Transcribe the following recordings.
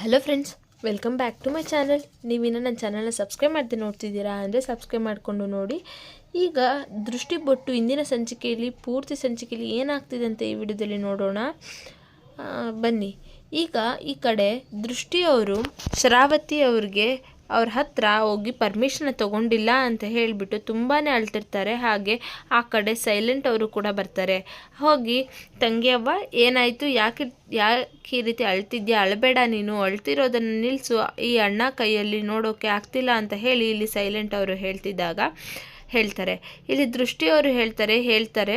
Hello friends welcome back to my channel ನೀವಿನ್ನು ನನ್ನ ಚಾನಲ್ನ ಸಬ್ಸ್ಕ್ರೈಬ್ ಮಾಡ್ದೆ ನೋಡ್ತಿದ್ದೀರಾ ಅಂದರೆ ಸಬ್ಸ್ಕ್ರೈಬ್ ಮಾಡಿಕೊಂಡು ನೋಡಿ. ಈಗ ದೃಷ್ಟಿ ಬೊಟ್ಟು ಇಂದಿನ ಸಂಚಿಕೆಯಲ್ಲಿ, ಪೂರ್ತಿ ಸಂಚಿಕೆಯಲ್ಲಿ ಏನಾಗ್ತಿದೆ ಅಂತ ಈ ವಿಡಿಯೋದಲ್ಲಿ ನೋಡೋಣ. ಬನ್ನಿ. ಈಗ ಈ ಕಡೆ ದೃಷ್ಟಿಯವರು ಶರಾವತಿ ಅವ್ರಿಗೆ ಅವ್ರ ಹತ್ರ ಹೋಗಿ ಪರ್ಮಿಷನ್ ತಗೊಂಡಿಲ್ಲ ಅಂತ ಹೇಳಿಬಿಟ್ಟು ತುಂಬಾ ಅಳ್ತಿರ್ತಾರೆ. ಹಾಗೆ ಆ ಕಡೆ ಸೈಲೆಂಟ್ ಅವರು ಕೂಡ ಬರ್ತಾರೆ. ಹೋಗಿ, ತಂಗಿಯವ್ವ, ಏನಾಯಿತು? ಯಾಕೆ ಯಾಕೆ ಈ ರೀತಿ ಅಳ್ತಿದ್ಯಾ? ಅಳಬೇಡ ನೀನು. ಅಳ್ತಿರೋದನ್ನು ನಿಲ್ಲಿಸು ಈ ಅಣ್ಣ ಕೈಯಲ್ಲಿ ನೋಡೋಕೆ ಆಗ್ತಿಲ್ಲ ಅಂತ ಹೇಳಿ ಇಲ್ಲಿ ಸೈಲೆಂಟ್ ಅವರು ಹೇಳ್ತಿದ್ದಾಗ ಹೇಳ್ತಾರೆ. ಇಲ್ಲಿ ದೃಷ್ಟಿಯವರು ಹೇಳ್ತಾರೆ ಹೇಳ್ತಾರೆ,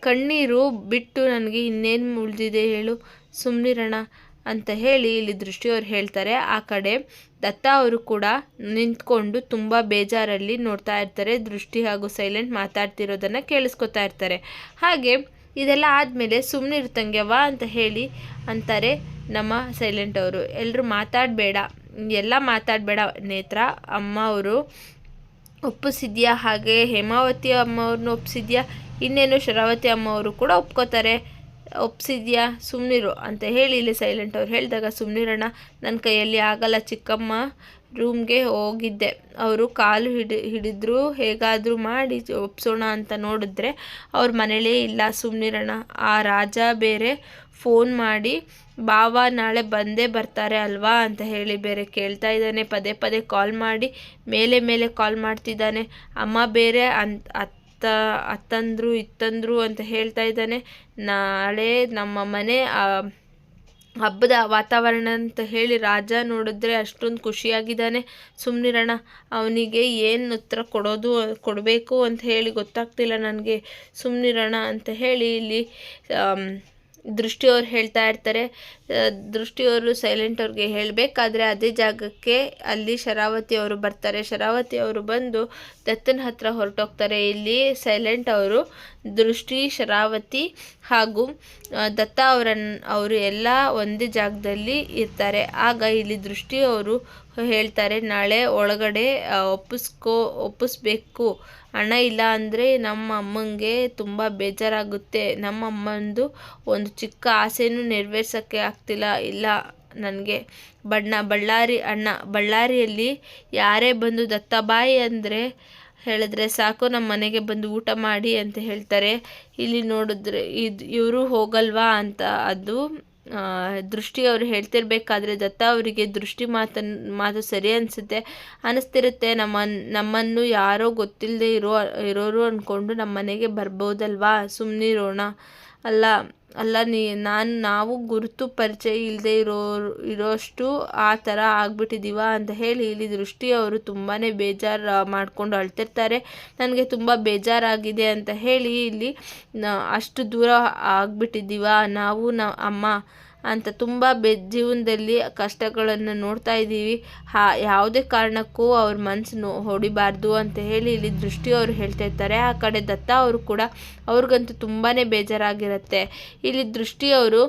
ಕಣ್ಣೀರು ಬಿಟ್ಟು ನನಗೆ ಇನ್ನೇನು ಉಳಿದಿದೆ ಹೇಳು. ಸುಮ್ಮನಿರೋಣ ಅಂತ ಹೇಳಿ ಇಲ್ಲಿ ದೃಷ್ಟಿಯವರು ಹೇಳ್ತಾರೆ. ಆ ಕಡೆ ದತ್ತ ಅವರು ಕೂಡ ನಿಂತ್ಕೊಂಡು ತುಂಬ ಬೇಜಾರಲ್ಲಿ ನೋಡ್ತಾ ಇರ್ತಾರೆ, ದೃಷ್ಟಿ ಹಾಗೂ ಸೈಲೆಂಟ್ ಮಾತಾಡ್ತಿರೋದನ್ನು ಕೇಳಿಸ್ಕೊತಾ ಇರ್ತಾರೆ. ಹಾಗೆ ಇದೆಲ್ಲ ಆದಮೇಲೆ ಸುಮ್ಮನೆ ತಂಗ್ಯವ್ವ ಅಂತ ಹೇಳಿ ಅಂತಾರೆ ನಮ್ಮ ಸೈಲೆಂಟ್ ಅವರು. ಎಲ್ಲರೂ ಮಾತಾಡಬೇಡ, ಎಲ್ಲ ಮಾತಾಡಬೇಡ ನೇತ್ರ, ಅಮ್ಮ ಅವರು ಒಪ್ಪಿಸಿದ್ಯಾ? ಹಾಗೆ ಹೇಮಾವತಿ ಅಮ್ಮವ್ರನ್ನ ಒಪ್ಪಿಸಿದ್ಯಾ? ಇನ್ನೇನು ಶರಾವತಿ ಅಮ್ಮವರು ಕೂಡ ಒಪ್ಕೋತಾರೆ. ಒಪ್ಸಿದ್ಯಾ? ಸುಮ್ನಿರು. ಅಂತ ಹೇಳಿ ಇಲ್ಲಿ ಸೈಲೆಂಟ್ ಅವ್ರು ಹೇಳಿದಾಗ ಸುಮ್ನಿರಣ್ಣ ನನ್ನ ಕೈಯಲ್ಲಿ ಆಗಲ್ಲ ಚಿಕ್ಕಮ್ಮ ರೂಮ್ಗೆ ಹೋಗಿದ್ದೆ. ಅವರು ಕಾಲು ಹಿಡಿ, ಹಿಡಿದ್ರು. ಹೇಗಾದರೂ ಮಾಡಿ ಒಪ್ಸೋಣ ಅಂತ ನೋಡಿದ್ರೆ ಅವ್ರ ಮನೇಲೇ ಇಲ್ಲ ಸುಮ್ನಿರಣ್ಣ. ಆ ರಾಜ ಬೇರೆ ಫೋನ್ ಮಾಡಿ, ಬಾವ, ನಾಳೆ ಬಂದೇ ಬರ್ತಾರೆ ಅಲ್ವಾ? ಅಂತ ಹೇಳಿ ಬೇರೆ ಕೇಳ್ತಾ ಇದ್ದಾನೆ. ಪದೇ ಪದೇ ಕಾಲ್ ಮಾಡಿ, ಮೇಲೆ ಮೇಲೆ ಕಾಲ್ ಮಾಡ್ತಿದ್ದಾನೆ. ಅಮ್ಮ ಬೇರೆ ಅಂತ ಅತ್ತ, ಅತ್ತಂದ್ರು, ಇತ್ತಂದ್ರು ಅಂತ ಹೇಳ್ತಾ ಇದ್ದಾನೆ. ನಾಳೆ ನಮ್ಮ ಮನೆ ಹಬ್ಬದ ವಾತಾವರಣ ಅಂತ ಹೇಳಿ ರಾಜ ನೋಡಿದ್ರೆ ಅಷ್ಟೊಂದು ಖುಷಿಯಾಗಿದ್ದಾನೆ. ಸುಮ್ಮನಿರೋಣ ಅವನಿಗೆ ಏನು ಉತ್ತರ ಕೊಡೋದು, ಕೊಡಬೇಕು ಅಂತ ಹೇಳಿ ಗೊತ್ತಾಗ್ತಿಲ್ಲ ನನಗೆ. ಸುಮ್ಮನಿರೋಣ ಅಂತ ಹೇಳಿ ಇಲ್ಲಿ ದೃಷ್ಟಿಯವ್ರು ಹೇಳ್ತಾ ಇರ್ತಾರೆ. ದೃಷ್ಟಿಯವರು ಸೈಲೆಂಟ್ ಅವ್ರಿಗೆ ಹೇಳಬೇಕಾದ್ರೆ ಅದೇ ಜಾಗಕ್ಕೆ ಅಲ್ಲಿ ಶರಾವತಿ ಅವರು ಬರ್ತಾರೆ. ಶರಾವತಿ ಅವರು ಬಂದು ದತ್ತನ ಹತ್ರ ಹೊರಟೋಗ್ತಾರೆ. ಇಲ್ಲಿ ಸೈಲೆಂಟ್ ಅವರು ದೃಷ್ಟಿ, ಶರಾವತಿ ಹಾಗೂ ದತ್ತ ಅವರನ್ನು ಅವರು ಎಲ್ಲ ಒಂದೇ ಜಾಗದಲ್ಲಿ ಇರ್ತಾರೆ. ಆಗ ಇಲ್ಲಿ ದೃಷ್ಟಿ ಅವರು ಹೇಳ್ತಾರೆ, ನಾಳೆ ಒಳಗಡೆ ಒಪ್ಪಿಸ್ಕೋ, ಒಪ್ಪಿಸ್ಬೇಕು. ಹಣ ಇಲ್ಲ ಅಂದರೆ ನಮ್ಮ ಅಮ್ಮನಿಗೆ ತುಂಬ ಬೇಜಾರಾಗುತ್ತೆ. ನಮ್ಮ ಅಮ್ಮಂದು ಒಂದು ಚಿಕ್ಕ ಆಸೆನೂ ನೆರವೇರ್ಸೋಕ್ಕೆ ಆಗ್ತಿಲ್ಲ, ಇಲ್ಲ ನನಗೆ. ಬಣ್ಣ, ಬಳ್ಳಾರಿ, ಅಣ್ಣ, ಬಳ್ಳಾರಿಯಲ್ಲಿ ಯಾರೇ ಬಂದು ದತ್ತಬಾಯಿ ಅಂದರೆ ಹೇಳಿದ್ರೆ ಸಾಕು, ನಮ್ಮ ಮನೆಗೆ ಬಂದು ಊಟ ಮಾಡಿ ಅಂತ ಹೇಳ್ತಾರೆ. ಇಲ್ಲಿ ನೋಡಿದ್ರೆ ಇದು ಇವರು ಹೋಗಲ್ವಾ ಅಂತ ಅದು ದೃಷ್ಟಿ ಅವರು ಹೇಳ್ತಿರ್ಬೇಕಾದ್ರೆ ದತ್ತ ಅವರಿಗೆ ದೃಷ್ಟಿ ಮಾತನ್, ಮಾತು ಸರಿ ಅನಿಸುತ್ತೆ. ಅನಿಸ್ತಿರುತ್ತೆ. ನಮ್ಮ, ನಮ್ಮನ್ನು ಯಾರೋ ಗೊತ್ತಿಲ್ಲದೆ ಇರೋ, ಇರೋರು ಅಂದ್ಕೊಂಡು ನಮ್ಮ ಮನೆಗೆ ಬರ್ಬೋದಲ್ವಾ? ಸುಮ್ಮನಿರೋಣ ಅಲ್ಲ ಅಲ್ಲ, ನೀ, ನಾನು, ನಾವು ಗುರುತು ಪರಿಚಯ ಇಲ್ಲದೆ ಇರೋ, ಇರೋಷ್ಟು ಆ ಥರ ಆಗ್ಬಿಟ್ಟಿದ್ದೀವ ಅಂತ ಹೇಳಿ ಇಲ್ಲಿ ದೃಷ್ಟಿ ಅವರು ತುಂಬಾ ಬೇಜಾರು ಮಾಡಿಕೊಂಡು ಅಳ್ತಿರ್ತಾರೆ. ನನಗೆ ತುಂಬ ಬೇಜಾರಾಗಿದೆ ಅಂತ ಹೇಳಿ ಇಲ್ಲಿ ಅಷ್ಟು ದೂರ ಆಗ್ಬಿಟ್ಟಿದ್ದೀವ ನಾವು ನ, ಅಮ್ಮ ಅಂತ ತುಂಬ ಬೆ ಜೀವನದಲ್ಲಿ ಕಷ್ಟಗಳನ್ನು ನೋಡ್ತಾ ಇದ್ದೀವಿ. ಹಾ, ಯಾವುದೇ ಕಾರಣಕ್ಕೂ ಅವ್ರ ಮನಸ್ಸು ನೋ ಹೊಡಿಬಾರ್ದು ಅಂತ ಹೇಳಿ ಇಲ್ಲಿ ದೃಷ್ಟಿ ಅವರು ಹೇಳ್ತಾ ಇರ್ತಾರೆ. ಆ ಕಡೆ ದತ್ತ ಅವರು ಕೂಡ ಅವ್ರಿಗಂತೂ ತುಂಬಾ ಬೇಜಾರಾಗಿರುತ್ತೆ. ಇಲ್ಲಿ ದೃಷ್ಟಿಯವರು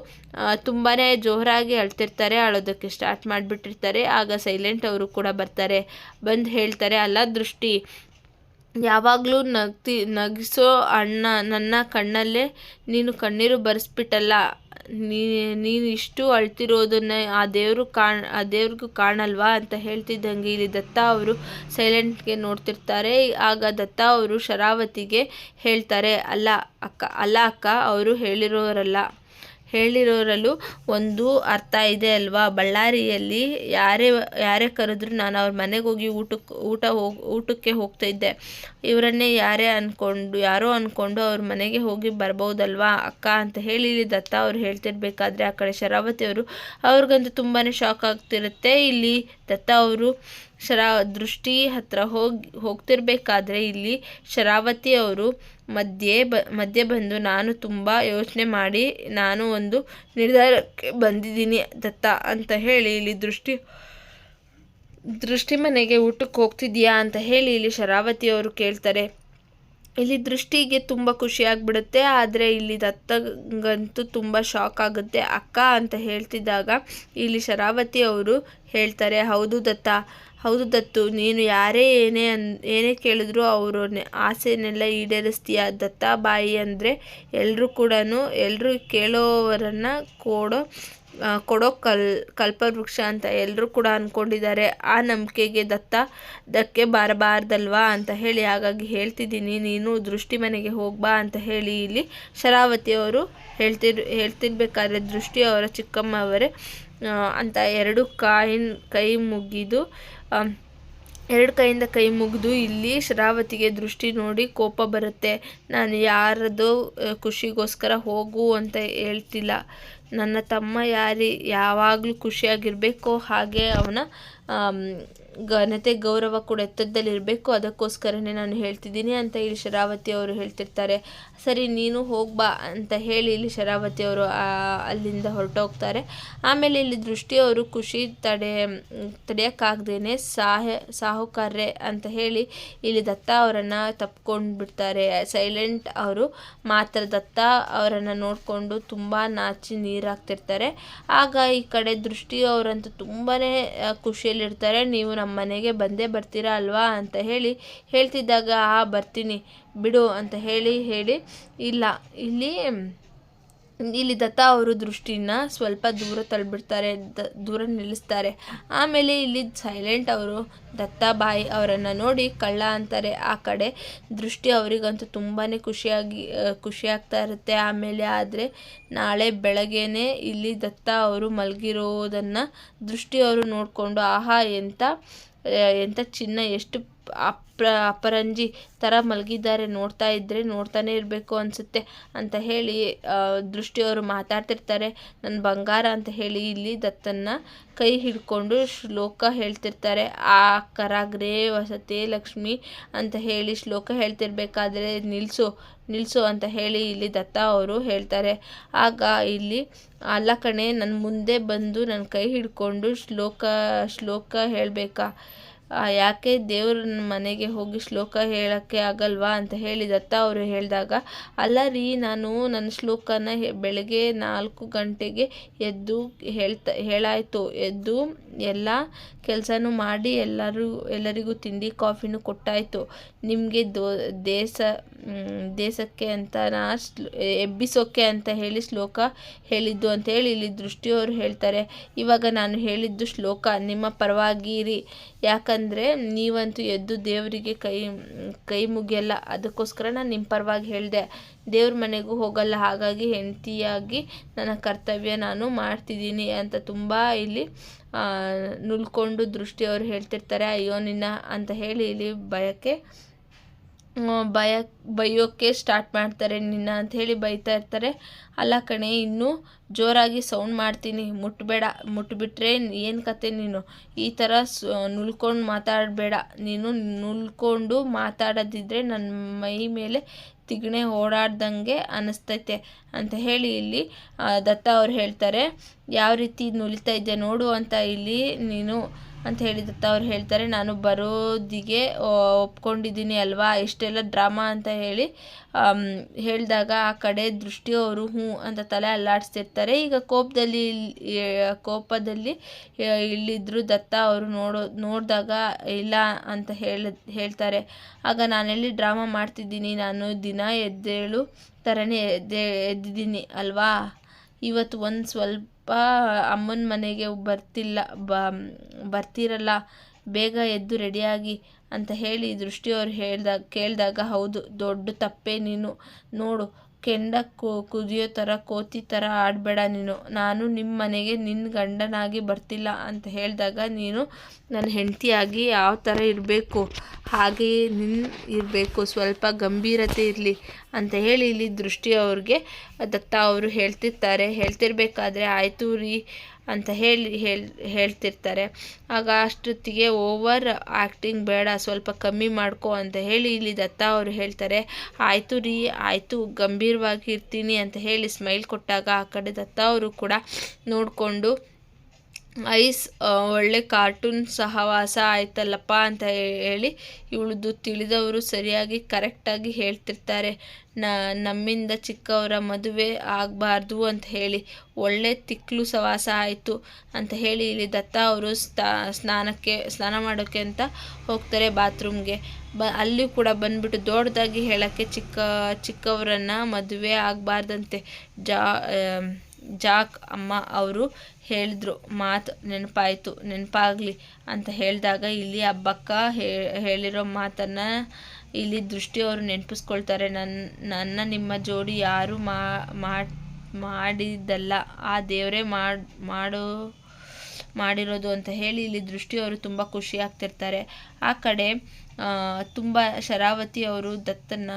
ತುಂಬಾ ಜೋರಾಗಿ ಅಳ್ತಿರ್ತಾರೆ, ಅಳೋದಕ್ಕೆ ಸ್ಟಾರ್ಟ್ ಮಾಡಿಬಿಟ್ಟಿರ್ತಾರೆ. ಆಗ ಸೈಲೆಂಟ್ ಅವರು ಕೂಡ ಬರ್ತಾರೆ. ಬಂದು ಹೇಳ್ತಾರೆ, ಅಲ್ಲ ದೃಷ್ಟಿ ಯಾವಾಗಲೂ ನಗ್ತಿ, ನಗಿಸೋ ಅಣ್ಣ ನನ್ನ ಕಣ್ಣಲ್ಲೇ ನೀನು ಕಣ್ಣೀರು ಬರೆಸ್ಬಿಟ್ಟಲ್ಲ. ನೀ ನೀನು ಇಷ್ಟು ಅಳ್ತಿರೋದನ್ನ ಆ ದೇವರು ಕಾಣ್, ಆ ದೇವ್ರಿಗೂ ಕಾಣಲ್ವಾ ಅಂತ ಹೇಳ್ತಿದ್ದಂಗೆ ಇಲ್ಲಿ ದತ್ತ ಅವರು ಸೈಲೆಂಟ್ಗೆ ನೋಡ್ತಿರ್ತಾರೆ. ಆಗ ದತ್ತ ಅವರು ಶರಾವತಿಗೆ ಹೇಳ್ತಾರೆ, ಅಲ್ಲ ಅಕ್ಕ ಅಲ್ಲ ಅಕ್ಕ, ಅವರು ಹೇಳಿರೋರಲ್ಲ. ಹೇಳಿರೋರಲ್ಲೂ ಒಂದು ಅರ್ಥ ಇದೆ ಅಲ್ವಾ? ಬಳ್ಳಾರಿಯಲ್ಲಿ ಯಾರೇ ಯಾರೇ ಕರೆದ್ರು ನಾನು ಅವ್ರ ಮನೆಗೆ ಹೋಗಿ ಊಟಕ್ಕೆ ಊಟ ಹೋಗಿ, ಊಟಕ್ಕೆ ಹೋಗ್ತಾ ಇದ್ದೆ. ಇವರನ್ನೇ ಯಾರೇ ಅಂದ್ಕೊಂಡು ಯಾರೋ ಅಂದ್ಕೊಂಡು ಅವ್ರ ಮನೆಗೆ ಹೋಗಿ ಬರ್ಬೋದಲ್ವಾ? ಅಕ್ಕ ಅಂತ ಹೇಳಿ ಇಲ್ಲಿ ದತ್ತ ಅವ್ರು ಹೇಳ್ತಿರ್ಬೇಕಾದ್ರೆ ಆ ಕಡೆ ಶರಾವತಿ ಅವರು, ಅವ್ರಿಗಂತೂ ತುಂಬಾ ಶಾಕ್ ಆಗ್ತಿರುತ್ತೆ. ಇಲ್ಲಿ ದತ್ತ ಅವರು ಶರಾ, ದೃಷ್ಟಿ ಹತ್ರ ಹೋಗಿ, ಹೋಗ್ತಿರ್ಬೇಕಾದ್ರೆ ಇಲ್ಲಿ ಶರಾವತಿ ಅವರು ಮಧ್ಯೆ ಬ, ಮಧ್ಯೆ ಬಂದು ನಾನು ತುಂಬ ಯೋಚನೆ ಮಾಡಿ, ನಾನು ಒಂದು ನಿರ್ಧಾರಕ್ಕೆ ಬಂದಿದ್ದೀನಿ ದತ್ತ ಅಂತ ಹೇಳಿ ಇಲ್ಲಿ ದೃಷ್ಟಿ ದೃಷ್ಟಿ ಮನೆಗೆ ಊಟಕ್ಕೆ ಹೋಗ್ತಿದ್ಯಾ ಅಂತ ಹೇಳಿ ಇಲ್ಲಿ ಶರಾವತಿಯವರು ಕೇಳ್ತಾರೆ. ಇಲ್ಲಿ ದೃಷ್ಟಿಗೆ ತುಂಬ ಖುಷಿ ಆಗ್ಬಿಡುತ್ತೆ, ಆದರೆ ಇಲ್ಲಿ ದತ್ತಗಂತೂ ತುಂಬ ಶಾಕ್ ಆಗುತ್ತೆ. ಅಕ್ಕ ಅಂತ ಹೇಳ್ತಿದ್ದಾಗ ಇಲ್ಲಿ ಶರಾವತಿ ಅವರು ಹೇಳ್ತಾರೆ, ಹೌದು ದತ್ತ ಹೌದು ದತ್ತು, ನೀನು ಯಾರೇ ಏನೇ ಅನ್, ಏನೇ ಕೇಳಿದ್ರು ಅವರು ಆಸೆನೆಲ್ಲ ಈಡೇರಿಸ್ತೀಯ? ದತ್ತ ಬಾಯಿ ಅಂದರೆ ಎಲ್ಲರೂ ಕೂಡ ಎಲ್ಲರೂ ಕೇಳೋವರನ್ನು ಕೊಡೋ ಕೊಡೋ ಕಲ್, ಕಲ್ಪವೃಕ್ಷ ಅಂತ ಎಲ್ಲರೂ ಕೂಡ ಅಂದ್ಕೊಂಡಿದ್ದಾರೆ ಆ ನಂಬಿಕೆಗೆ ದತ್ತ ದಕ್ಕೆ ಬಾರಬಾರ್ದಲ್ವಾ ಅಂತ ಹೇಳಿ ಹಾಗಾಗಿ ಹೇಳ್ತಿದ್ದೀನಿ. ನೀನು ದೃಷ್ಟಿ ಮನೆಗೆ ಹೋಗ್ಬಾ ಅಂತ ಹೇಳಿ ಇಲ್ಲಿ ಶರಾವತಿ ಅವರು ಹೇಳ್ತಿರ್, ಹೇಳ್ತಿರ್ಬೇಕಾದ್ರೆ ದೃಷ್ಟಿ ಅವರ ಚಿಕ್ಕಮ್ಮ ಅವರೇ ಅಂತ ಎರಡು ಕಾಯಿನ್, ಕೈ ಮುಗಿದು ಎರಡು ಕೈಯಿಂದ ಕೈ ಮುಗಿದು ಇಲ್ಲಿ ಶರಾವತಿಗೆ ದೃಷ್ಟಿ ನೋಡಿ ಕೋಪ ಬರುತ್ತೆ. ನಾನು ಯಾರದೋ ಖುಷಿಗೋಸ್ಕರ ಹೋಗು ಅಂತ ಹೇಳ್ತಿಲ್ಲ. ನನ್ನ ತಮ್ಮ ಯಾರಿ, ಯಾವಾಗಲೂ ಖುಷಿಯಾಗಿರಬೇಕೋ ಹಾಗೆ ಅವನ ಘನತೆ, ಗೌರವ ಕೂಡ ಎತ್ತರದಲ್ಲಿ ಇರಬೇಕು ಅದಕ್ಕೋಸ್ಕರನೇ ನಾನು ಹೇಳ್ತಿದ್ದೀನಿ ಅಂತ ಇಲ್ಲಿ ಶರಾವತಿ ಅವರು ಹೇಳ್ತಿರ್ತಾರೆ. ಸರಿ, ನೀನು ಹೋಗ್ಬಾ ಅಂತ ಹೇಳಿ ಇಲ್ಲಿ ಶರಾವತಿ ಅವರು ಅಲ್ಲಿಂದ ಹೊರಟೋಗ್ತಾರೆ. ಆಮೇಲೆ ಇಲ್ಲಿ ದೃಷ್ಟಿಯವರು ಖುಷಿ ತಡೆ, ತಡೆಯೋಕ್ಕಾಗ್ದೇನೆ ಸಾಹ, ಸಾಹುಕಾರ್ರೆ ಅಂತ ಹೇಳಿ ಇಲ್ಲಿ ದತ್ತ ಅವರನ್ನು ತಪ್ಕೊಂಡು ಬಿಡ್ತಾರೆ ಸೈಲೆಂಟ್ ಅವರು ಮಾತ್ರ ದತ್ತ ಅವರನ್ನು ನೋಡಿಕೊಂಡು ತುಂಬ ನಾಚಿ ನೀರಾಗ್ತಿರ್ತಾರೆ. ಆಗ ಈ ಕಡೆ ದೃಷ್ಟಿ ಅವರಂತೂ ತುಂಬಾ ಖುಷಿಯಲ್ಲಿರ್ತಾರೆ. ನೀವು ನಮ್ಮ ಮನೆಗೆ ಬಂದೇ ಬರ್ತೀರಾ ಅಲ್ವಾ ಅಂತ ಹೇಳಿ ಹೇಳ್ತಿದ್ದಾಗ, ಆ, ಬರ್ತೀನಿ, ಬಿಡು ಅಂತ ಹೇಳಿ ಹೇಳಿ, ಇಲ್ಲ, ಇಲ್ಲಿ ಇಲ್ಲಿ ದತ್ತ ಅವರು ದೃಷ್ಟಿನ ಸ್ವಲ್ಪ ದೂರ ತಳ್ಳಿಬಿಡ್ತಾರೆ ದ, ದೂರ ನಿಲ್ಲಿಸ್ತಾರೆ. ಆಮೇಲೆ ಇಲ್ಲಿ ಸೈಲೆಂಟ್ ಅವರು ದತ್ತ ಬಾಯಿ ಅವರನ್ನು ನೋಡಿ ಕಳ್ಳ ಅಂತಾರೆ. ಆ ಕಡೆ ದೃಷ್ಟಿ ಅವರಿಗಂತೂ ತುಂಬಾ ಖುಷಿಯಾಗಿ ಖುಷಿಯಾಗ್ತಾ ಇರುತ್ತೆ. ಆಮೇಲೆ ಆದರೆ ನಾಳೆ ಬೆಳಗ್ಗೆನೇ ಇಲ್ಲಿ ದತ್ತ ಅವರು ಮಲಗಿರೋದನ್ನು ದೃಷ್ಟಿಯವರು ನೋಡಿಕೊಂಡು, ಆಹಾ ಎಂಥ ಎಂಥ ಚಿನ್ನ, ಎಷ್ಟು ಅಪ್ರ, ಅಪರಂಜಿ ಥರ ಮಲಗಿದ್ದಾರೆ, ನೋಡ್ತಾ ಇದ್ದರೆ ನೋಡ್ತಾನೆ ಇರಬೇಕು ಅನಿಸುತ್ತೆ ಅಂತ ಹೇಳಿ ದೃಷ್ಟಿಯವರು ಮಾತಾಡ್ತಿರ್ತಾರೆ. ನನ್ನ ಬಂಗಾರ ಅಂತ ಹೇಳಿ ಇಲ್ಲಿ ದತ್ತನ್ನ ಕೈ ಹಿಡ್ಕೊಂಡು ಶ್ಲೋಕ ಹೇಳ್ತಿರ್ತಾರೆ. ಆ ಕರಾಗ್ರೇ ವಸತೆ ಲಕ್ಷ್ಮಿ ಅಂತ ಹೇಳಿ ಶ್ಲೋಕ ಹೇಳ್ತಿರ್ಬೇಕಾದ್ರೆ ನಿಲ್ಲಿಸು ನಿಲ್ಲಿಸು ಅಂತ ಹೇಳಿ ಇಲ್ಲಿ ದತ್ತ ಅವರು ಹೇಳ್ತಾರೆ. ಆಗ ಇಲ್ಲಿ ಅಲ್ಲ ಕಣೆ ನನ್ನ ಮುಂದೆ ಬಂದು ನನ್ನ ಕೈ ಹಿಡ್ಕೊಂಡು ಶ್ಲೋಕ ಶ್ಲೋಕ ಹೇಳಬೇಕಾ? ಯಾಕೆ ದೇವ್ರ ಮನೆಗೆ ಹೋಗಿ ಶ್ಲೋಕ ಹೇಳೋಕ್ಕೆ ಆಗಲ್ವಾ ಅಂತ ಹೇಳಿ ದತ್ತ ಅವರು ಹೇಳಿದಾಗ, ಅಲ್ಲ ರೀ, ನಾನು ನನ್ನ ಶ್ಲೋಕನ ಬೆಳಗ್ಗೆ ನಾಲ್ಕು ಗಂಟೆಗೆ ಎದ್ದು ಹೇಳ್ತಾ, ಹೇಳಾಯಿತು. ಎದ್ದು ಎಲ್ಲ ಕೆಲಸನೂ ಮಾಡಿ ಎಲ್ಲರೂ, ಎಲ್ಲರಿಗೂ ತಿಂಡಿ ಕಾಫಿನೂ ಕೊಟ್ಟಾಯಿತು. ನಿಮಗೆ ದೋ ದೇಶ ದೇಶಕ್ಕೆ ಅಂತ ನಾ ಎಬ್ಬಿಸೋಕೆ ಅಂತ ಹೇಳಿ ಶ್ಲೋಕ ಹೇಳಿದ್ದು ಅಂತ ಹೇಳಿ ಇಲ್ಲಿ ದೃಷ್ಟಿಯವರು ಹೇಳ್ತಾರೆ. ಇವಾಗ ನಾನು ಹೇಳಿದ್ದು ಶ್ಲೋಕ, ನಿಮ್ಮ ಪರವಾಗಿ ಇರಿ ಯಾಕಂದರೆ ನೀವಂತೂ ಎದ್ದು ದೇವರಿಗೆ ಕೈ ಕೈ ಮುಗಿಯಲ್ಲ. ಅದಕ್ಕೋಸ್ಕರ ನಾನು ನಿಮ್ಮ ಪರವಾಗಿ ಹೇಳಿದೆ. ದೇವ್ರ ಮನೆಗೂ ಹೋಗಲ್ಲ. ಹಾಗಾಗಿ ಹೆಂಡತಿಯಾಗಿ ನನ್ನ ಕರ್ತವ್ಯ ನಾನು ಮಾಡ್ತಿದ್ದೀನಿ ಅಂತ ತುಂಬ ಇಲ್ಲಿ ನುಲ್ಕೊಂಡು ದೃಷ್ಟಿಯವರು ಹೇಳ್ತಿರ್ತಾರೆ. ಅಯ್ಯೋ ನಿನ್ನ ಅಂತ ಹೇಳಿ ಇಲ್ಲಿ ಭಯಕ್ಕೆ ಭಯ ಬೈಯೋಕ್ಕೆ ಸ್ಟಾರ್ಟ್ ಮಾಡ್ತಾರೆ, ನಿನ್ನ ಅಂತ ಹೇಳಿ ಬೈತಾ ಇರ್ತಾರೆ. ಅಲ್ಲ ಕಣೆ, ಇನ್ನೂ ಜೋರಾಗಿ ಸೌಂಡ್ ಮಾಡ್ತೀನಿ. ಮುಟ್ಟಬೇಡ ಮುಟ್ಬಿಟ್ರೆ ಏನು ಕತೆ ನೀನು? ಈ ಥರ ನುಲ್ಕೊಂಡು ಮಾತಾಡಬೇಡ. ನೀನು ನುಲ್ಕೊಂಡು ಮಾತಾಡೋದಿದ್ರೆ ನನ್ನ ಮೈ ಮೇಲೆ ತಿಗಣೆ ಓಡಾಡ್ದಂಗೆ ಅನಿಸ್ತೈತೆ ಅಂತ ಹೇಳಿ ಇಲ್ಲಿ ದತ್ತ ಅವ್ರು ಹೇಳ್ತಾರೆ. ಯಾವ ರೀತಿ ನುಲಿತಾ ಇದ್ದೆ ನೋಡು ಅಂತ ಇಲ್ಲಿ ನೀನು ಅಂತ ಹೇಳಿ ದತ್ತ ಅವ್ರು ಹೇಳ್ತಾರೆ. ನಾನು ಬರೋದಿಗೆ ಒಪ್ಕೊಂಡಿದ್ದೀನಿ ಅಲ್ವಾ? ಇಷ್ಟೆಲ್ಲ ಡ್ರಾಮಾ ಅಂತ ಹೇಳಿ ಹೇಳಿದಾಗ ಆ ಕಡೆ ದೃಷ್ಟಿ ಅವರು ಹ್ಞೂ ಅಂತ ತಲೆ ಅಲ್ಲಾಡಿಸ್ತಿರ್ತಾರೆ. ಈಗ ಕೋಪದಲ್ಲಿ ಕೋಪದಲ್ಲಿ ಇಲ್ಲಿದ್ದರು ದತ್ತ ಅವರು ನೋಡೋ, ನೋಡಿದಾಗ ಇಲ್ಲ ಅಂತ ಹೇಳ, ಹೇಳ್ತಾರೆ. ಆಗ ನಾನೆಲ್ಲಿ ಡ್ರಾಮಾ ಮಾಡ್ತಿದ್ದೀನಿ? ನಾನು ದಿನ ಎದ್ದೇಳು ಥರನೇ ಎದ್ದೆ, ಎದ್ದಿದ್ದೀನಿ ಅಲ್ವಾ? ಇವತ್ತು ಒಂದು ಸ್ವಲ್ಪ ಅಮ್ಮನ ಮನೆಗೆ ಬರ್ತಿಲ್ಲ ಬರ್ತಿರಲ್ಲ, ಬೇಗ ಎದ್ದು ರೆಡಿಯಾಗಿ ಅಂತ ಹೇಳಿ ದೃಷ್ಟಿಯವರು ಹೇಳ್ದಾಗ ಕೇಳಿದಾಗ, ಹೌದು, ದೊಡ್ಡ ತಪ್ಪೇ ನೀನು, ನೋಡು ಕೆಂಡ ಕೋ, ಕುದಿಯೋ ಥರ ಕೋತಿ ಥರ ಆಡಬೇಡ ನೀನು. ನಾನು ನಿಮ್ಮ ಮನೆಗೆ ನಿನ್ನ ಗಂಡನಾಗಿ ಬರ್ತಿಲ್ಲ ಅಂತ ಹೇಳಿದಾಗ ನೀನು ನನ್ನ ಹೆಂಡತಿಯಾಗಿ ಯಾವ ಥರ ಇರಬೇಕು? ಹಾಗೆಯೇ ನಿನ್ನ ಇರಬೇಕು. ಸ್ವಲ್ಪ ಗಂಭೀರತೆ ಇರಲಿ ಅಂತ ಹೇಳಿ ಇಲ್ಲಿ ದೃಷ್ಟಿ ಅವ್ರಿಗೆ ದತ್ತ ಅವರು ಹೇಳ್ತಿರ್ತಾರೆ. ಹೇಳ್ತಿರ್ಬೇಕಾದ್ರೆ ಆಯಿತು ರೀ ಅಂತ ಹೇಳಿ, ಹೇಳ್, ಹೇಳ್ತಿರ್ತಾರೆ. ಆಗ ಅಷ್ಟೊತ್ತಿಗೆ ಓವರ್ ಆ್ಯಕ್ಟಿಂಗ್ ಬೇಡ, ಸ್ವಲ್ಪ ಕಮ್ಮಿ ಮಾಡ್ಕೊ ಅಂತ ಹೇಳಿ ಇಲ್ಲಿ ದತ್ತ ಅವರು ಹೇಳ್ತಾರೆ. ಆಯಿತು ರೀ, ಆಯಿತು, ಗಂಭೀರವಾಗಿ ಇರ್ತೀನಿ ಅಂತ ಹೇಳಿ ಸ್ಮೈಲ್ ಕೊಟ್ಟಾಗ ಆ ಕಡೆ ದತ್ತ ಅವರು ಕೂಡ ನೋಡಿಕೊಂಡು ಐಸ್ ಒಳ್ಳೆ ಕಾರ್ಟೂನ್ ಸಹವಾಸ ಆಯ್ತಲ್ಲಪ್ಪ ಅಂತ ಹೇಳಿ ಇವಳದು ತಿಳಿದವರು ಸರಿಯಾಗಿ ಕರೆಕ್ಟಾಗಿ ಹೇಳ್ತಿರ್ತಾರೆ. ನಮ್ಮಿಂದ ಚಿಕ್ಕವರ ಮದುವೆ ಆಗಬಾರ್ದು ಅಂತ ಹೇಳಿ. ಒಳ್ಳೆ ತಿಕ್ಲು ಸಹವಾಸ ಆಯಿತು ಅಂತ ಹೇಳಿ ಇಲ್ಲಿ ದತ್ತ ಅವರು ಸ್ನಾನಕ್ಕೆ, ಸ್ನಾನ ಮಾಡೋಕ್ಕೆ ಅಂತ ಹೋಗ್ತಾರೆ ಬಾತ್ರೂಮ್ಗೆ. ಬ ಅಲ್ಲಿ ಕೂಡ ಬಂದ್ಬಿಟ್ಟು ದೊಡ್ಡದಾಗಿ ಹೇಳೋಕ್ಕೆ ಚಿಕ್ಕ, ಚಿಕ್ಕವರನ್ನು ಮದುವೆ ಆಗಬಾರ್ದಂತೆ. ಜಾ ಜಾಕ್ ಅಮ್ಮ ಅವರು ಹೇಳಿದ್ರು, ಮಾತು ನೆನಪಾಯಿತು, ನೆನಪಾಗಲಿ ಅಂತ ಹೇಳಿದಾಗ ಇಲ್ಲಿ ಹಬ್ಬಕ್ಕ ಹೇಳಿರೋ ಮಾತನ್ನು ಇಲ್ಲಿ ದೃಷ್ಟಿಯವರು ನೆನಪಿಸ್ಕೊಳ್ತಾರೆ. ನನ್ನ ನನ್ನ, ನಿಮ್ಮ ಜೋಡಿ ಯಾರು ಮಾಡಿದ್ದಲ್ಲ, ಆ ದೇವರೇ ಮಾಡಿ, ಮಾಡೋ, ಮಾಡಿರೋದು ಅಂತ ಹೇಳಿ ಇಲ್ಲಿ ದೃಷ್ಟಿಯವರು ತುಂಬ ಖುಷಿ ಆಗ್ತಿರ್ತಾರೆ. ಆ ಕಡೆ ತುಂಬ ಶರಾವತಿ ಅವರು ದತ್ತನ್ನ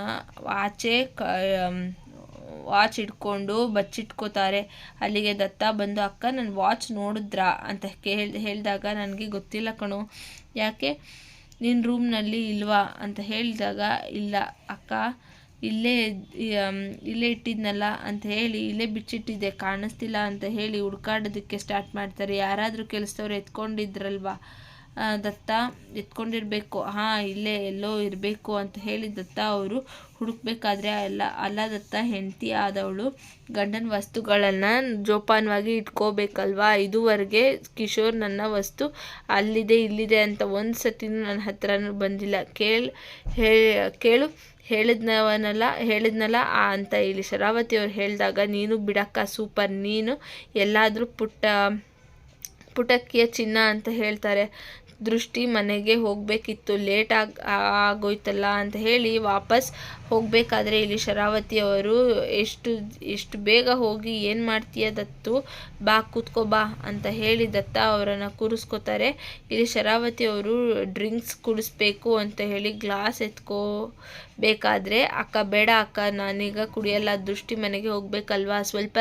ಆಚೆ ಕ ವಾಚ್ ಇಟ್ಕೊಂಡು ಬಚ್ಚಿಟ್ಕೋತಾರೆ. ಅಲ್ಲಿಗೆ ದತ್ತ ಬಂದು, ಅಕ್ಕ ನನ್ನ ವಾಚ್ ನೋಡಿದ್ರಾ? ಅಂತ ಕೇಳಿ, ಹೇಳಿದಾಗ, ನನಗೆ ಗೊತ್ತಿಲ್ಲ ಕಣು. ಯಾಕೆ? ನಿನ್ನ ರೂಮ್ನಲ್ಲಿ ಇಲ್ವಾ? ಅಂತ ಹೇಳಿದಾಗ, ಇಲ್ಲ, ಅಕ್ಕ, ಇಲ್ಲೇ ಇಲ್ಲೇ ಇಟ್ಟಿದ್ನಲ್ಲ? ಅಂತ ಹೇಳಿ, ಇಲ್ಲೇ ಬಿಚ್ಚಿಟ್ಟಿದ್ದೆ, ಕಾಣಿಸ್ತಿಲ್ಲ. ಅಂತ ಹೇಳಿ, ಹುಡ್ಕಾಡೋದಕ್ಕೆ ಸ್ಟಾರ್ಟ್ ಮಾಡ್ತಾರೆ. ಯಾರಾದರೂ ಕೆಲಸದವ್ರು ಎತ್ಕೊಂಡಿದ್ರಲ್ವಾ? ದತ್ತ, ಎತ್ಕೊಂಡಿರಬೇಕು. ಹಾಂ, ಇಲ್ಲೇ ಎಲ್ಲೋ ಇರಬೇಕು ಅಂತ ಹೇಳಿ ದತ್ತ ಅವರು ಹುಡುಕ್ಬೇಕಾದ್ರೆ ಅಲ್ಲ ಅಲ್ಲ ದತ್ತ, ಹೆಂಡತಿ ಆದವಳು ಗಂಡನ ವಸ್ತುಗಳನ್ನು ಜೋಪಾನವಾಗಿ ಇಟ್ಕೋಬೇಕಲ್ವಾ? ಇದುವರೆಗೆ ಕಿಶೋರ್ ನನ್ನ ವಸ್ತು ಅಲ್ಲಿದೆ, ಇಲ್ಲಿದೆ ಅಂತ ಒಂದು ಸತಿನೂ ನನ್ನ ಹತ್ರನೂ ಬಂದಿಲ್ಲ. ಕೇಳಿ ಕೇಳು, ಹೇಳಿದ್ನವನಲ್ಲ, ಹೇಳಿದ್ನಲ್ಲ ಅಂತ ಹೇಳಿ. ಶರಾವತಿ ಅವ್ರು ಹೇಳಿದಾಗ, ನೀನು ಬಿಡಕ್ಕ ಸೂಪರ್, ನೀನು ಎಲ್ಲಾದರೂ ಪುಟ್ಟ, ಪುಟಕ್ಕಿಯ ಚಿನ್ನ ಅಂತ ಹೇಳ್ತಾರೆ. ದೃಷ್ಟಿ ಮನೆಗೆ ಹೋಗಬೇಕಿತ್ತು. ಲೇಟ್ ಆಗಿ ಆಗೋಯ್ತಲ್ಲ ಅಂತ ಹೇಳಿ ವಾಪಸ್ ಹೋಗಬೇಕಾದ್ರೆ ಇಲ್ಲಿ ಶರಾವತಿ ಅವರು ಎಷ್ಟು ಎಷ್ಟು ಬೇಗ ಹೋಗಿ ಏನು ಮಾಡ್ತೀಯ ದತ್ತು? ಬಾ, ಕೂತ್ಕೋ, ಬಾ ಅಂತ ಹೇಳಿ ದತ್ತ ಅವರನ್ನು ಕೂರಿಸ್ಕೋತಾರೆ. ಇಲ್ಲಿ ಶರಾವತಿ ಅವರು ಡ್ರಿಂಕ್ಸ್ ಕುಡಿಸ್ಬೇಕು ಅಂತ ಹೇಳಿ ಗ್ಲಾಸ್ ಎತ್ಕೋ ಬೇಕಾದರೆ ಅಕ್ಕ, ಬೇಡ ಅಕ್ಕ, ನಾನೀಗ ಕುಡಿಯಲ್ಲ, ದೃಷ್ಟಿ ಮನೆಗೆ ಹೋಗಬೇಕಲ್ವಾ? ಸ್ವಲ್ಪ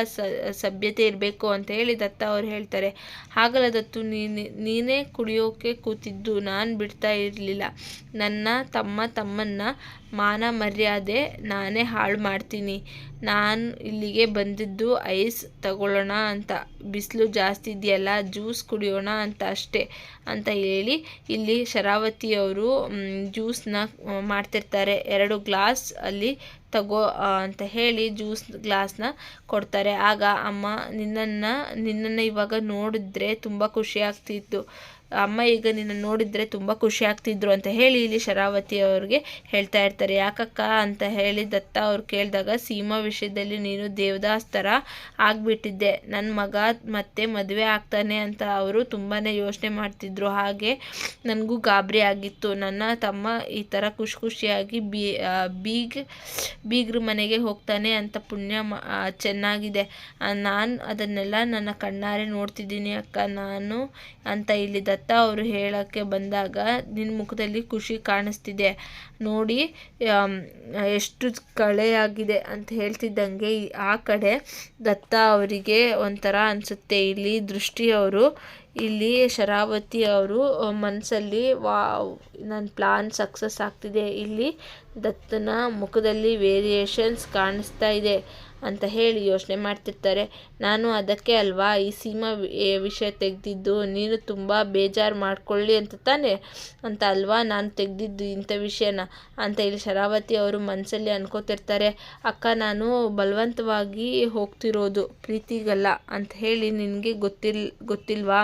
ಸಭ್ಯತೆ ಇರಬೇಕು ಅಂತ ಹೇಳಿ ದತ್ತ ಅವ್ರು ಹೇಳ್ತಾರೆ. ಹಾಗಲ್ಲ ದತ್ತು, ನೀನು, ನೀನೇ ಕುಡಿಯೋಕೆ ಕೂತಿದ್ದು, ನಾನು ಬಿಡ್ತಾ ಇರಲಿಲ್ಲ. ನನ್ನ ತಮ್ಮ ತಮ್ಮನ್ನ ಮಾನ ಮರ್ಯಾದೆ ನಾನೇ ಹಾಳು ಮಾಡ್ತೀನಿ. ನಾನು ಇಲ್ಲಿಗೆ ಬಂದಿದ್ದು ಐಸ್ ತಗೊಳ್ಳೋಣ ಅಂತ. ಬಿಸಿಲು ಜಾಸ್ತಿ ಇದೆಯಲ್ಲ, ಜ್ಯೂಸ್ ಕುಡಿಯೋಣ ಅಂತ ಅಷ್ಟೇ ಅಂತ ಹೇಳಿ ಇಲ್ಲಿ ಶರಾವತಿಯವರು ಜ್ಯೂಸನ್ನ ಮಾಡ್ತಿರ್ತಾರೆ. ಎರಡು ಗ್ಲಾಸ್ ಅಲ್ಲಿ ತಗೋ ಅಂತ ಹೇಳಿ ಜ್ಯೂಸ್ ಗ್ಲಾಸ್ನ ಕೊಡ್ತಾರೆ. ಆಗ ಅಮ್ಮ, ನಿನ್ನನ್ನು ನಿನ್ನನ್ನು ಇವಾಗ ನೋಡಿದ್ರೆ ತುಂಬ ಖುಷಿ ಆಗ್ತಿತ್ತು. ಅಮ್ಮ ಈಗ ನಿನ್ನ ನೋಡಿದರೆ ತುಂಬ ಖುಷಿ ಆಗ್ತಿದ್ರು ಅಂತ ಹೇಳಿ ಇಲ್ಲಿ ಶರಾವತಿ ಅವ್ರಿಗೆ ಹೇಳ್ತಾ ಇರ್ತಾರೆ. ಯಾಕಕ್ಕ ಅಂತ ಹೇಳಿ ದತ್ತ ಅವ್ರು ಕೇಳಿದಾಗ, ಸೀಮಾ ವಿಷಯದಲ್ಲಿ ನೀನು ದೇವದಾಸ್ ಥರ ಆಗಿಬಿಟ್ಟಿದ್ದೆ. ನನ್ನ ಮಗ ಮತ್ತೆ ಮದುವೆ ಆಗ್ತಾನೆ ಅಂತ ಅವರು ತುಂಬಾ ಯೋಚನೆ ಮಾಡ್ತಿದ್ರು. ಹಾಗೆ ನನಗೂ ಗಾಬರಿ ಆಗಿತ್ತು. ನನ್ನ ತಮ್ಮ ಈ ಥರ ಖುಷಿ ಖುಷಿಯಾಗಿ ಬೀ ಬೀಗ್, ಬೀಗ್ರ ಮನೆಗೆ ಹೋಗ್ತಾನೆ ಅಂತ ಪುಣ್ಯ ಚೆನ್ನಾಗಿದೆ. ನಾನು ಅದನ್ನೆಲ್ಲ ನನ್ನ ಕಣ್ಣಾರೆ ನೋಡ್ತಿದ್ದೀನಿ ಅಕ್ಕ. ನಾನು ಅಂತ ಇಲ್ಲಿ ದತ್ತ ದತ್ತ ಅವರು ಹೇಳೋಕ್ಕೆ ಬಂದಾಗ ನಿನ್ನ ಮುಖದಲ್ಲಿ ಖುಷಿ ಕಾಣಿಸ್ತಿದೆ. ನೋಡಿ ಎಷ್ಟು ಕಳೆಯಾಗಿದೆ ಅಂತ ಹೇಳ್ತಿದ್ದಂಗೆ ಆ ಕಡೆ ದತ್ತ ಅವರಿಗೆ ಒಂಥರ ಅನಿಸುತ್ತೆ. ಇಲ್ಲಿ ದೃಷ್ಟಿಯವರು ಇಲ್ಲಿ ಶರಾವತಿ ಅವರು ಮನಸ್ಸಲ್ಲಿ ವಾ ನನ್ನ ಪ್ಲಾನ್ ಸಕ್ಸಸ್ ಆಗ್ತಿದೆ. ಇಲ್ಲಿ ದತ್ತನ ಮುಖದಲ್ಲಿ ವೇರಿಯೇಷನ್ಸ್ ಕಾಣಿಸ್ತಾ ಇದೆ. ಅಂತ ಹೇಳಿ ಯೋಚನೆ ಮಾಡ್ತಿರ್ತಾರೆ. ನಾನು ಅದಕ್ಕೆ ಅಲ್ವಾ ಈ ಸೀಮಾ ವಿಷಯ ತೆಗೆದಿದ್ದು, ನೀನು ತುಂಬ ಬೇಜಾರು ಮಾಡ್ಕೊಳ್ಳಿ ಅಂತ ತಾನೆ? ಅಂತ ಅಲ್ವಾ ನಾನು ತೆಗೆದಿದ್ದು ಇಂಥ ವಿಷಯನ? ಅಂತ ಇಲ್ಲಿ ಶರಾವತಿ ಅವರು ಮನಸ್ಸಲ್ಲಿ ಅನ್ಕೋತಿರ್ತಾರೆ, ಅಕ್ಕ, ನಾನು ಬಲವಂತವಾಗಿ ಹೋಗ್ತಿರೋದು ಪ್ರೀತಿಗಲ್ಲ ಅಂತ ಹೇಳಿ ನಿನಗೆ ಗೊತ್ತಿಲ್, ಗೊತ್ತಿಲ್ವಾ?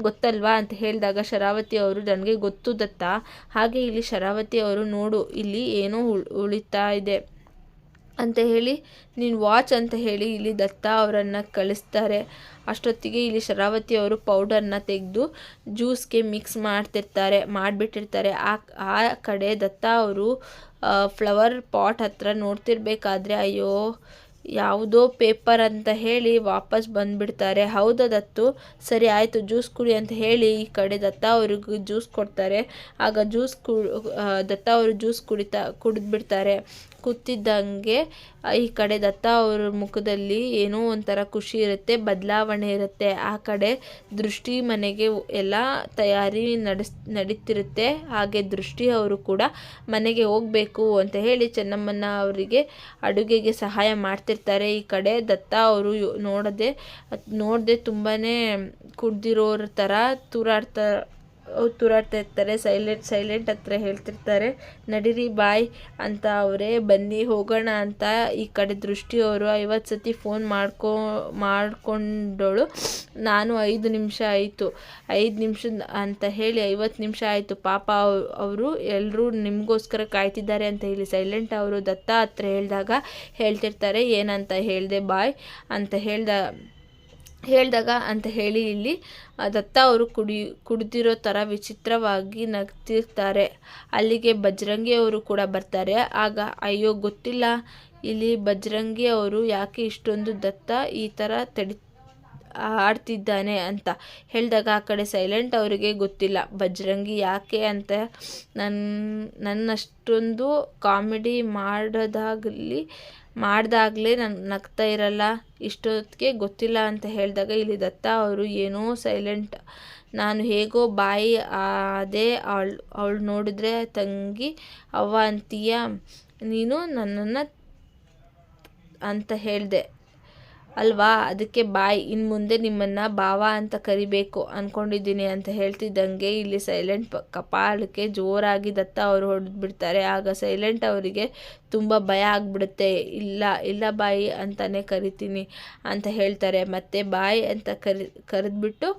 ಗೊತ್ತಲ್ವಾ? ಅಂತ ಹೇಳಿದಾಗ ಶರಾವತಿ ಅವರು, ನನಗೆ ಗೊತ್ತು ದತ್ತ, ಹಾಗೆ ಇಲ್ಲಿ ಶರಾವತಿ ಅವರು ನೋಡು, ಇಲ್ಲಿ ಏನೋ ಉಳಿತಾ ಇದೆ. ಅಂತ ಹೇಳಿ, ನೀನು ವಾಚ್ ಅಂತ ಹೇಳಿ ಇಲ್ಲಿ ದತ್ತ ಅವರನ್ನು ಕಳಿಸ್ತಾರೆ. ಅಷ್ಟೊತ್ತಿಗೆ ಇಲ್ಲಿ ಶರಾವತಿ ಅವರು ಪೌಡರ್ನ ತೆಗೆದು ಜ್ಯೂಸ್ಗೆ ಮಿಕ್ಸ್ ಮಾಡ್ತಿರ್ತಾರೆ, ಮಾಡಿಬಿಟ್ಟಿರ್ತಾರೆ. ಆ ಆ ಕಡೆ ದತ್ತ ಅವರು ಫ್ಲವರ್ ಪಾಟ್ ಹತ್ರ ನೋಡ್ತಿರ್ಬೇಕಾದ್ರೆ ಅಯ್ಯೋ, ಯಾವುದೋ ಪೇಪರ್ ಅಂತ ಹೇಳಿ ವಾಪಸ್ ಬಂದುಬಿಡ್ತಾರೆ. ಹೌದಾ ದತ್ತು? ಸರಿ ಆಯಿತು ಜ್ಯೂಸ್ ಕುಡಿ ಅಂತ ಹೇಳಿ ಈ ಕಡೆ ದತ್ತ ಅವ್ರಿಗೆ ಜ್ಯೂಸ್ ಕೊಡ್ತಾರೆ. ಆಗ ಜ್ಯೂಸ್ ಕು ದತ್ತ ಅವರು ಜ್ಯೂಸ್ ಕುಡಿತಾ, ಕುಡಿದ್ಬಿಡ್ತಾರೆ. ಕೂತಿದ್ದಂಗೆ, ಈ ಕಡೆ ದತ್ತ ಅವ್ರ ಮುಖದಲ್ಲಿ ಏನೋ ಒಂಥರ ಖುಷಿ ಇರುತ್ತೆ, ಬದಲಾವಣೆ ಇರುತ್ತೆ. ಆ ಕಡೆ ದೃಷ್ಟಿ ಮನೆಗೆ ಎಲ್ಲ ತಯಾರಿ ನಡೆಸ್, ನಡೀತಿರುತ್ತೆ. ಹಾಗೆ ದೃಷ್ಟಿ ಅವರು ಕೂಡ ಮನೆಗೆ ಹೋಗಬೇಕು ಅಂತ ಹೇಳಿ ಚೆನ್ನಮ್ಮನ ಅವರಿಗೆ ಅಡುಗೆಗೆ ಸಹಾಯ ಮಾಡ್ತಿರ್ತಾರೆ. ಈ ಕಡೆ ದತ್ತ ಅವರು ನೋಡದೆ ನೋಡದೆ ತುಂಬಾ ಕುಡ್ದಿರೋರ ಥರ ತೂರಾಡ್ತಾ ತೂರಾಡ್ತಾ ಇರ್ತಾರೆ ಸೈಲೆಂಟ್ ಸೈಲೆಂಟ್ ಹತ್ರ ಹೇಳ್ತಿರ್ತಾರೆ. ನಡೀರಿ ಬಾಯ್ ಅಂತ ಅವರೇ ಬನ್ನಿ, ಹೋಗೋಣ ಅಂತ ಈ ಕಡೆ ದೃಷ್ಟಿಯವರು ಐವತ್ತು ಸತಿ ಫೋನ್ ಮಾಡ್ಕೊ, ಮಾಡ್ಕೊಂಡಳು. ನಾನು ಐದು ನಿಮಿಷ ಆಯಿತು. ಐದು ನಿಮಿಷ ಅಂತ ಹೇಳಿ ಐವತ್ತು ನಿಮಿಷ ಆಯಿತು. ಪಾಪ ಅವರು ಎಲ್ಲರೂ ನಿಮಗೋಸ್ಕರ ಕಾಯ್ತಿದ್ದಾರೆ ಅಂತ ಹೇಳಿ ಸೈಲೆಂಟ್ ಅವರು ದತ್ತ ಹತ್ರ ಹೇಳಿದಾಗ ಹೇಳ್ತಿರ್ತಾರೆ, ಏನಂತ ಹೇಳಿದೆ ಬಾಯ್ ಅಂತ ಹೇಳ್ದ ಹೇಳಿದಾಗ ಅಂತ ಹೇಳಿ ಇಲ್ಲಿ ದತ್ತ ಅವರು ಕುಡಿ, ಕುಡಿದಿರೋ ಥರ ವಿಚಿತ್ರವಾಗಿ ನಗ್ತಿರ್ತಾರೆ. ಅಲ್ಲಿಗೆ ಬಜರಂಗಿ ಅವರು ಕೂಡ ಬರ್ತಾರೆ. ಆಗ, ಅಯ್ಯೋ, ಗೊತ್ತಿಲ್ಲ. ಇಲ್ಲಿ ಬಜರಂಗಿ ಅವರು ಯಾಕೆ ಇಷ್ಟೊಂದು ದತ್ತ ಈ ಥರ ತಡಿ ಆಡ್ತಿದ್ದಾನೆ ಅಂತ ಹೇಳಿದಾಗ ಆ ಕಡೆ ಸೈಲೆಂಟ್ ಅವರಿಗೆ ಗೊತ್ತಿಲ್ಲ. ಬಜರಂಗಿ ಯಾಕೆ ಅಂತ ನನ್ನ ನನ್ನಷ್ಟೊಂದು ಕಾಮಿಡಿ ಮಾಡೋದಾಗಲಿ ಮಾಡ್ದಾಗಲೇ ನಂಗೆ ನಗ್ತಾ ಇರಲ್ಲ. ಇಷ್ಟೊತ್ತಿಗೆ ಗೊತ್ತಿಲ್ಲ ಅಂತ ಹೇಳಿದಾಗ ಇಲ್ಲಿ ದತ್ತ ಅವರು ಏನೋ ಸೈಲೆಂಟ್ ನಾನು ಹೇಗೋ ಬಾಯಿ ಅದೇ ಅವಳು ಅವಳು ನೋಡಿದ್ರೆ ತಂಗಿ, ಅವ್ವ ಅಂತೀಯ, ನೀನು ನನ್ನನ್ನು ಅಂತ ಹೇಳಿದೆ. ಅಲ್ವಾ? ಅದಕ್ಕೆ ಬಾಯ್ ಇನ್ನು ಮುಂದೆ ನಿಮ್ಮನ್ನು ಭಾವ ಅಂತ ಕರಿಬೇಕು ಅಂದ್ಕೊಂಡಿದ್ದೀನಿ ಅಂತ ಹೇಳ್ತಿದ್ದಂಗೆ ಇಲ್ಲಿ ಸೈಲೆಂಟ್ ಕಪಾಲಕ್ಕೆ ಜೋರಾಗಿ ದತ್ತ ಅವರು ಹೊಡೆದ್ಬಿಡ್ತಾರೆ. ಆಗ ಸೈಲೆಂಟ್ ಅವರಿಗೆ ತುಂಬ ಭಯ ಆಗಿಬಿಡುತ್ತೆ. ಇಲ್ಲ ಇಲ್ಲ ಬಾಯಿ ಅಂತಲೇ ಕರಿತೀನಿ ಅಂತ ಹೇಳ್ತಾರೆ. ಮತ್ತು ಬಾಯ್ ಅಂತ ಕರಿ, ಕರೆದ್ಬಿಟ್ಟು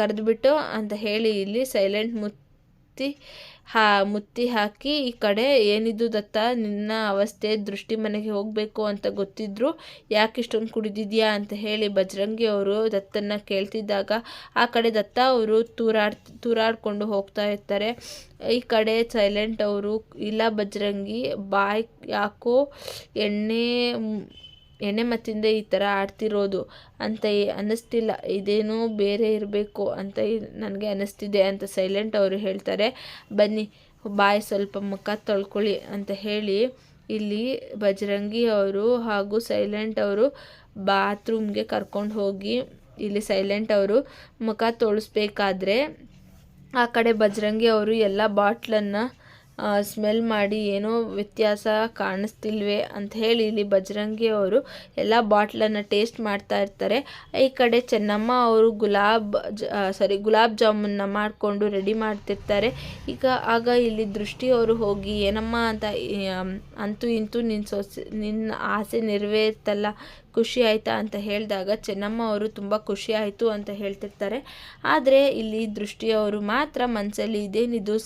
ಕರೆದ್ಬಿಟ್ಟು ಅಂತ ಹೇಳಿ ಇಲ್ಲಿ ಸೈಲೆಂಟ್ ಮುತ್ತಿ ಹಾ, ಮುತ್ತಿ ಹಾಕಿ ಈ ಕಡೆ ಏನಿದು ದತ್ತ? ನಿನ್ನ ಅವಸ್ಥೆ, ದೃಷ್ಟಿ ಮನೆಗೆ ಹೋಗಬೇಕು ಅಂತ ಗೊತ್ತಿದ್ರು. ಯಾಕೆ ಇಷ್ಟೊಂದು ಕುಡಿದಿದ್ಯಾ ಅಂತ ಹೇಳಿ ಬಜರಂಗಿ ಅವರು ದತ್ತನ್ನ ಕೇಳ್ತಿದ್ದಾಗ ಆ ಕಡೆ ದತ್ತ ಅವರು ತೂರಾಡ್, ತೂರಾಡ್ಕೊಂಡು ಹೋಗ್ತಾ ಇರ್ತಾರೆ. ಈ ಕಡೆ ಸೈಲೆಂಟ್ ಅವರು, ಇಲ್ಲ ಬಜರಂಗಿ, ಬಾಯ್ ಯಾಕೋ ಎಣ್ಣೆ ಎಣ್ಣೆ ಮತ್ತಿಂದ ಈ ಥರ ಆಡ್ತಿರೋದು ಅಂತ ಅನ್ನಿಸ್ತಿಲ್ಲ. ಇದೇನೋ ಬೇರೆ ಇರಬೇಕು ಅಂತ ನನಗೆ ಅನ್ನಿಸ್ತಿದೆ ಅಂತ ಸೈಲೆಂಟ್ ಅವರು ಹೇಳ್ತಾರೆ. ಬನ್ನಿ, ಬಾಯ್ ಸ್ವಲ್ಪ ಮುಖ ತೊಳ್ಕೊಳ್ಳಿ ಅಂತ ಹೇಳಿ ಇಲ್ಲಿ ಬಜರಂಗಿ ಅವರು ಹಾಗೂ ಸೈಲೆಂಟ್ ಅವರು ಬಾತ್ರೂಮ್ಗೆ ಕರ್ಕೊಂಡು ಹೋಗಿ ಇಲ್ಲಿ ಸೈಲೆಂಟ್ ಅವರು ಮುಖ ತೊಳಿಸ್ಬೇಕಾದ್ರೆ ಆ ಕಡೆ ಬಜರಂಗಿ ಅವರು ಎಲ್ಲ ಬಾಟ್ಲನ್ನು ಸ್ಮೆಲ್ ಮಾಡಿ ಏನೋ ವ್ಯತ್ಯಾಸ ಕಾಣಿಸ್ತಿಲ್ವೇ ಅಂತ ಹೇಳಿ ಇಲ್ಲಿ ಬಜರಂಗಿ ಅವರು ಎಲ್ಲ ಬಾಟ್ಲನ್ನು ಟೇಸ್ಟ್ ಮಾಡ್ತಾ ಇರ್ತಾರೆ. ಈ ಕಡೆ ಚೆನ್ನಮ್ಮ ಅವರು ಗುಲಾಬ್ ಸಾರಿ ಗುಲಾಬ್ ಜಾಮೂನ್ನ ಮಾಡಿಕೊಂಡು ರೆಡಿ ಮಾಡ್ತಿರ್ತಾರೆ. ಈಗ, ಆಗ ಇಲ್ಲಿ ದೃಷ್ಟಿ ಅವರು ಹೋಗಿ, ಏನಮ್ಮ ಅಂತ ಅಂತೂ ಇಂತೂ ನಿನ್ನ ಸೊಸೆ ನಿನ್ನ ಆಸೆ ನೆರವೇರ್ತಲ್ಲ ಖುಷಿ ಆಯಿತಾ ಅಂತ ಹೇಳಿದಾಗ ಚೆನ್ನಮ್ಮ ಅವರು ತುಂಬ ಖುಷಿ ಆಯಿತು ಅಂತ ಹೇಳ್ತಿರ್ತಾರೆ. ಆದರೆ ಇಲ್ಲಿ ದೃಷ್ಟಿಯವರು ಮಾತ್ರ ಮನಸ್ಸಲ್ಲಿ ಇದೇನಿದು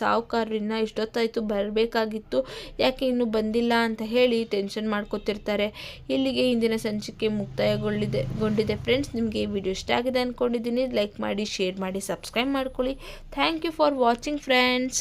ಸಾಹುಕಾರರಿಂದ ಇಷ್ಟೊತ್ತಾಯಿತು ಬರಬೇಕಾಗಿತ್ತು, ಯಾಕೆ ಇನ್ನೂ ಬಂದಿಲ್ಲ ಅಂತ ಹೇಳಿ ಟೆನ್ಷನ್ ಮಾಡ್ಕೋತಿರ್ತಾರೆ. ಇಲ್ಲಿಗೆ ಇಂದಿನ ಸಂಚಿಕೆ ಮುಕ್ತಾಯಗೊಳ್ಳಿದೆ, ಗೊಂಡಿದೆ. ಫ್ರೆಂಡ್ಸ್ ನಿಮಗೆ ಈ ವಿಡಿಯೋ ಇಷ್ಟ ಆಗಿದೆ ಅಂದ್ಕೊಂಡಿದ್ದೀನಿ ಲೈಕ್ ಮಾಡಿ ಶೇರ್ ಮಾಡಿ ಸಬ್ಸ್ಕ್ರೈಬ್ ಮಾಡ್ಕೊಳ್ಳಿ. Thank you for watching friends